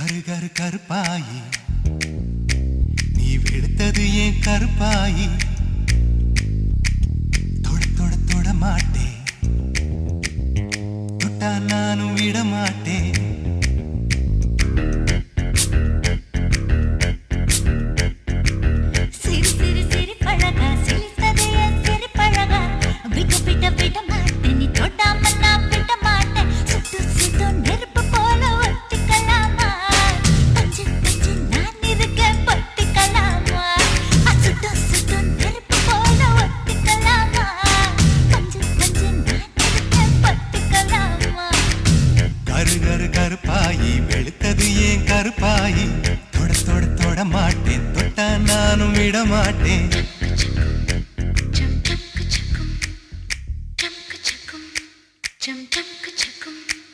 கரு கரு கருப்பாயி. நீ வெளுத்தது ஏன் கருப்பாயி? தொட தொட தொட மாட்டேன். தொட்டா நானும் விட மாட்டேன் கருகரு கருப்பாயி வெளுத்தது ஏன் கருப்பாயி தொட தொட தொட மாட்டேன் தொட்டா நானும் விட மாட்டேன் Jump, jump, jump, jump.